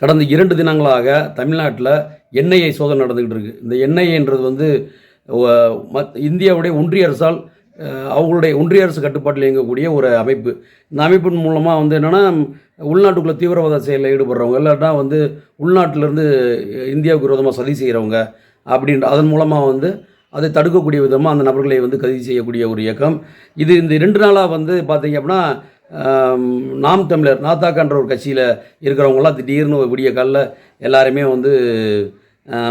கடந்த இரண்டு தினங்களாக தமிழ்நாட்டில் என்ஐஏ சோதனை நடந்துக்கிட்டு இருக்குது இந்த என்ஐஏன்றது வந்து மத்- இந்தியாவுடைய ஒன்றிய அரசால் அவங்களுடைய ஒன்றிய அரசு கட்டுப்பாட்டில் இயங்கக்கூடிய ஒரு அமைப்பு. இந்த அமைப்பின் மூலமாக வந்து என்னென்னா உள்நாட்டுக்குள்ளே தீவிரவாத செயலில் ஈடுபடுறவங்க இல்லாட்டா வந்து உள்நாட்டிலேருந்து இந்தியாவுக்கு விரோதமாக சதி செய்கிறவங்க அப்படின்ற அதன் மூலமாக வந்து அதை தடுக்கக்கூடிய விதமாக அந்த நபர்களை வந்து கைது செய்யக்கூடிய ஒரு இயக்கம். இது இந்த ரெண்டு நாளாக வந்து பார்த்தீங்க அப்படின்னா நாம் தமிழர் நாத்தாக்கான்ற ஒரு கட்சியில் இருக்கிறவங்களாம் திடீர்னு விடிய காலில் எல்லாருமே வந்து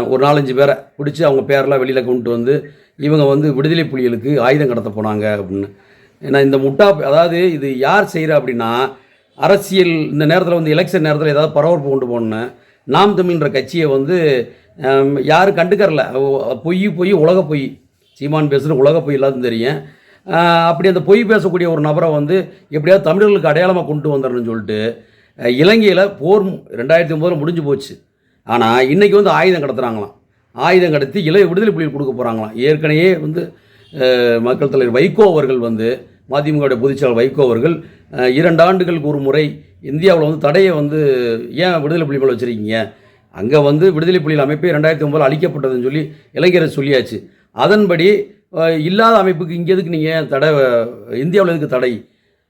ஒரு நாலஞ்சு பேரை பிடிச்சி அவங்க பேரெல்லாம் வெளியில் கொண்டு வந்து இவங்க வந்து விடுதலை புலிகளுக்கு ஆயுதம் கடத்த போனாங்க அப்படின்னு. ஏன்னா இந்த முட்டா அதாவது இது யார் செய்கிறா அப்படின்னா அரசியல் இந்த நேரத்தில் வந்து எலெக்ஷன் நேரத்தில் ஏதாவது பரபரப்பு கொண்டு போகணுன்னு நாம் தமிழ்ன்ற கட்சியை வந்து யாரும் கண்டுக்கறல. பொய் பொய் உலக பொய். சீமான் பேசுகிற உலக பொய் எல்லாத்தையும் தெரியும். அப்படி அந்த பொய் பேசக்கூடிய ஒரு நபரை வந்து எப்படியாவது தமிழர்களுக்கு அடையாளமாக கொண்டு வந்துடணும்னு சொல்லிட்டு இலங்கையில் போர் ரெண்டாயிரத்தி ஒம்போதில் முடிஞ்சு போச்சு. ஆனால் இன்றைக்கி வந்து ஆயுதம் கடத்துகிறாங்களாம் ஆயுதம் கடத்தி இளைய விடுதலை புலிகள் கொடுக்க போகிறாங்களாம் ஏற்கனவே வந்து மக்கள் தலைவர் வைகோ அவர்கள் வந்து மதிமுகவுடைய பொதுச்செயலாளர் வைகோ அவர்கள் இரண்டு ஆண்டுகளுக்கு ஒரு முறை இந்தியாவில் வந்து தடையை வந்து ஏன் விடுதலை புலி மேலே வச்சுருக்கீங்க? அங்கே வந்து விடுதலை புலிகள் அமைப்பே ரெண்டாயிரத்தி ஒம்பதில் அழிக்கப்பட்டதுன்னு சொல்லி இளைஞர் சொல்லியாச்சு. அதன்படி இல்லாத அமைப்புக்கு இங்கே எதுக்கு நீங்கள் தடை இந்தியாவில் எதுக்கு தடை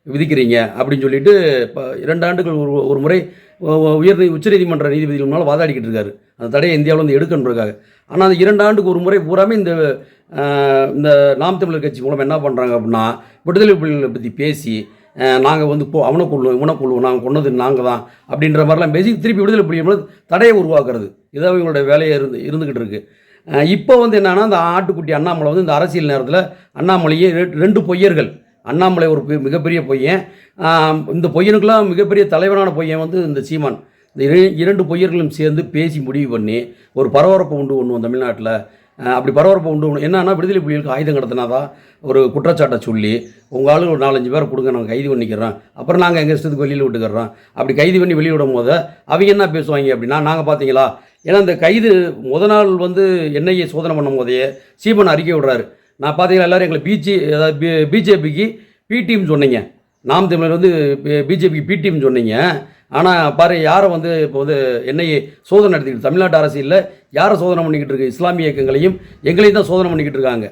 விதிக்கிறீங்க? அப்படின்னு சொல்லிட்டு இப்போ இரண்டு ஆண்டுகள் ஒரு ஒரு முறை உயர் உச்சநீதிமன்ற நீதிபதிகள் முன்னால் வாதாடிக்கிட்டு இருக்காரு. அந்த தடையை இந்தியாவில் வந்து எடுக்கணுன்றக்காக ஆனால் அந்த இரண்டு ஆண்டுக்கு ஒரு முறை பூராமே இந்த இந்த நாம் தமிழர் கட்சி மூலம் என்ன பண்ணுறாங்க அப்படின்னா விடுதலை புலிகளை பற்றி பேசி நாங்கள் வந்து போ அவனை கொள்ளுவோம் இவனை கொள்ளுவோம் நாங்கள் கொண்டது நாங்கள் தான் அப்படின்ற மாதிரிலாம் பேசி திருப்பி விடுதலை புலிகள் தடையை உருவாக்குறது. இதாக இவங்களுடைய வேலையை இருந்து இருந்துக்கிட்டு இருக்குது இப்போ வந்து என்னென்னா இந்த ஆட்டுக்குட்டி அண்ணாமலை வந்து இந்த அரசியல் நேரத்தில் அண்ணாமலையே ரெண்டு பொய்யர்கள். அண்ணாமலை ஒரு மிகப்பெரிய பொய்யன். இந்த பொய்யனுக்கெல்லாம் மிகப்பெரிய தலைவரான பொய்யன் வந்து இந்த சீமான். இந்த இரண்டு பொய்யர்களும் சேர்ந்து பேசி முடிவு பண்ணி ஒரு பரபரப்பை உண்டு பண்ணுவோம் தமிழ்நாட்டில். அப்படி பரபரப்பை உண்டு பண்ணும் என்னன்னா விடுதலை புலிகளுக்கு ஆயுதம் கடத்தினாதான் ஒரு குற்றச்சாட்டை சொல்லி உங்கள் ஒரு நாலஞ்சு பேரை கொடுங்க நாங்கள் கைது பண்ணிக்கிறோம். அப்புறம் நாங்கள் எங்கள் இஷ்டத்துக்கு வெளியில் விட்டுக்கிறோம். அப்படி கைது பண்ணி வெளியே விடும் போது அவங்க என்ன பேசுவாங்க அப்படின்னா நாங்கள் பார்த்தீங்களா ஏன்னா இந்த கைது முத நாள் வந்து என்ஐஏ சோதனை பண்ணும் போதே சீமன் அறிக்கை விடுறாரு. நான் பார்த்தீங்கன்னா எல்லாரும் எங்களை பிஜி அதாவது பிஜேபிக்கு பி டீம் சொன்னீங்க. நாம் தமிழர் வந்து பிஜேபிக்கு பி டீம் சொன்னீங்க. ஆனால் பாரு யாரை வந்து இப்போ வந்து என்ஐஏ சோதனை நடத்திக்கிட்டு தமிழ்நாட்டு அரசியலில் யாரை சோதனை பண்ணிக்கிட்டு இருக்கு? இஸ்லாமிய இயக்கங்களையும் எங்களையும் தான் சோதனை பண்ணிக்கிட்டு இருக்காங்க.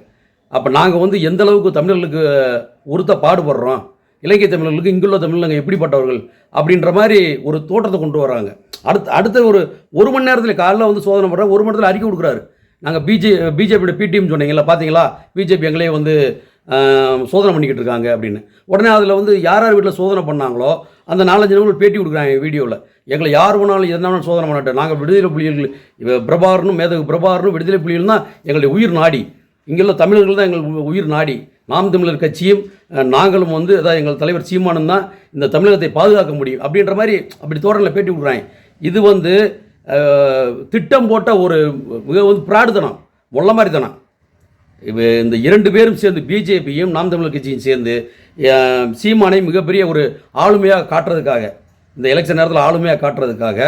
அப்போ நாங்கள் வந்து எந்த அளவுக்கு தமிழர்களுக்கு உறுத்த பாடுபடுறோம்? இலங்கை தமிழர்களுக்கு இங்குள்ள தமிழர்கள் எப்படிப்பட்டவர்கள் அப்படின்ற மாதிரி ஒரு தோற்றத்தை கொண்டு வராங்க. அடுத்து அடுத்த ஒரு ஒரு மணி நேரத்தில் காலைல வந்து சோதனை பண்ணுறாங்க ஒரு மணி நேரத்தில் அறிக்கை கொடுக்குறாரு. நாங்கள் பிஜே பிஜேபியோட பிடிஎம் சொன்னீங்களா பார்த்தீங்களா பிஜேபி எங்களே வந்து சோதனை பண்ணிக்கிட்டு இருக்காங்க அப்படின்னு. உடனே அதில் வந்து யார் யார் வீட்டில் சோதனை பண்ணாங்களோ அந்த நாலஞ்சு நிமிடம் பேட்டி கொடுக்குறாங்க வீடியோவில் எங்களை யார் வேணாலும் எதனாலும் சோதனை பண்ணிட்டேன் நாங்கள் விடுதலை புலிகள் பிரபாரனும் மேதகு பிரபாரனும் விடுதலை புலிகள் தான் எங்களுடைய உயிர் நாடி. இங்குள்ள தமிழர்கள் தான் எங்கள் உயிர் நாடி. நாம் தமிழர் கட்சியும் நாங்களும் வந்து அதாவது எங்கள் தலைவர் சீமானும் தான் இந்த தமிழகத்தை பாதுகாக்க முடியும். அப்படின்ற மாதிரி அப்படி தோரணில் பேட்டி விடுறாங்க. இது வந்து திட்டம் போட்ட ஒரு மிக வந்து பிராடுத்தனம் முள்ள மாதிரி தானம் இந்த இரண்டு பேரும் சேர்ந்து பிஜேபியும் நாம் தமிழர் கட்சியும் சேர்ந்து சீமானை மிகப்பெரிய ஒரு ஆளுமையாக காட்டுறதுக்காக இந்த எலெக்ஷன் நேரத்தில் ஆளுமையாக காட்டுறதுக்காக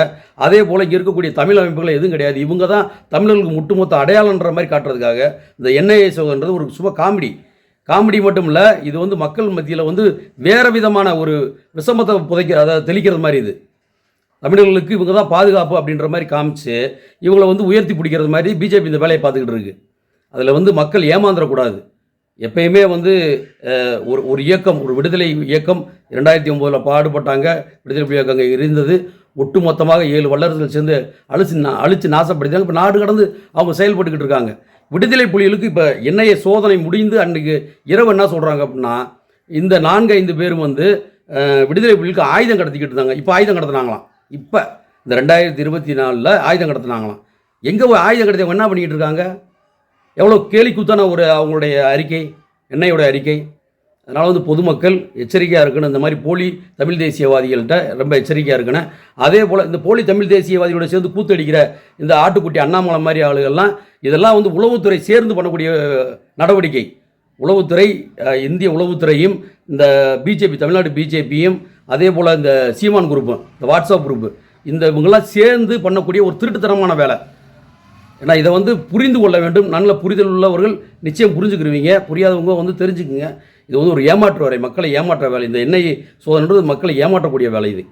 அதே போல் இங்கே இருக்கக்கூடிய தமிழ் அமைப்புகள் எதுவும் கிடையாது. இவங்க தான் தமிழர்களுக்கு முட்டுமொத்த அடையாளன்ற மாதிரி காட்டுறதுக்காக இந்த என்ஐஏ சோதன்றது ஒரு சுப காமெடி. காமெடி மட்டும் இல்லை இது வந்து மக்கள் மத்தியில் வந்து வேறு விதமான ஒரு விஷமத்தை புதைக்க அதை தெளிக்கிறது மாதிரி இது. தமிழர்களுக்கு இவங்க தான் பாதுகாப்பு அப்படின்ற மாதிரி காமிச்சு இவங்களை வந்து உயர்த்தி பிடிக்கிறது மாதிரி பிஜேபி இந்த வேலையை பார்த்துக்கிட்டு இருக்கு. அதில் வந்து மக்கள் ஏமாந்துடக்கூடாது. எப்பயுமே வந்து ஒரு ஒரு இயக்கம் ஒரு விடுதலை இயக்கம் ரெண்டாயிரத்தி ஒம்போதில் பாடுபட்டாங்க விடுதலை புலி இயக்கம் இருந்தது. இருந்தது ஒட்டுமொத்தமாக ஏழு வல்லரசுகள் சேர்ந்து அழிச்சு அழிச்சு நாசப்படுத்தாங்க இப்போ நாடு கடந்து அவங்க செயல்பட்டுக்கிட்டு இருக்காங்க. விடுதலை புலிகளுக்கு இப்போ என்ஐஏ சோதனை முடிந்து அன்றைக்கு இரவு என்ன சொல்கிறாங்க அப்படின்னா இந்த நான்கு ஐந்து பேரும் வந்து விடுதலை புலிகளுக்கு ஆயுதம் கடத்திக்கிட்டு இருந்தாங்க. இப்போ ஆயுதம் கடத்தினாங்களாம். இப்போ இந்த ரெண்டாயிரத்தி இருபத்தி நாலில் ஆயுதம் கடத்தினாங்களாம். எங்கே போய் ஆயுதம் கடத்தி என்ன பண்ணிக்கிட்டு இருக்காங்க? எவ்வளோ கேலி ஒரு அவங்களுடைய அறிக்கை எண்ணெயோட அறிக்கை. அதனால் வந்து பொதுமக்கள் எச்சரிக்கையாக இருக்கணும். இந்த மாதிரி போலி தமிழ் தேசியவாதிகள்கிட்ட ரொம்ப எச்சரிக்கையாக இருக்கணும். அதே போல் இந்த போலி தமிழ் தேசியவாதிகளோட சேர்ந்து கூத்தடிக்கிற இந்த ஆட்டுக்குட்டி அண்ணாமலை மாதிரி ஆளுகள்லாம் இதெல்லாம் வந்து உளவுத்துறை சேர்ந்து பண்ணக்கூடிய நடவடிக்கை. உளவுத்துறை இந்திய உளவுத்துறையும் இந்த பிஜேபி தமிழ்நாடு பிஜேபியும் அதே போல் இந்த சீமான் குரூப்பும் இந்த வாட்ஸ்அப் குரூப்பு இந்த இவங்கெல்லாம் சேர்ந்து பண்ணக்கூடிய ஒரு திருட்டுத்தனமான வேலை. ஏன்னா இதை வந்து புரிந்து கொள்ள வேண்டும். நல்ல புரிதல் உள்ளவர்கள் நிச்சயம் புரிஞ்சுக்கிருவீங்க. புரியாதவங்க வந்து தெரிஞ்சுக்குங்க. இது வந்து ஒரு ஏமாற்று வேலை. மக்களை ஏமாற்ற வேலை. இந்த எண்ணெய் சோதனைன்றது மக்களை ஏமாற்றக்கூடிய வேலை இது.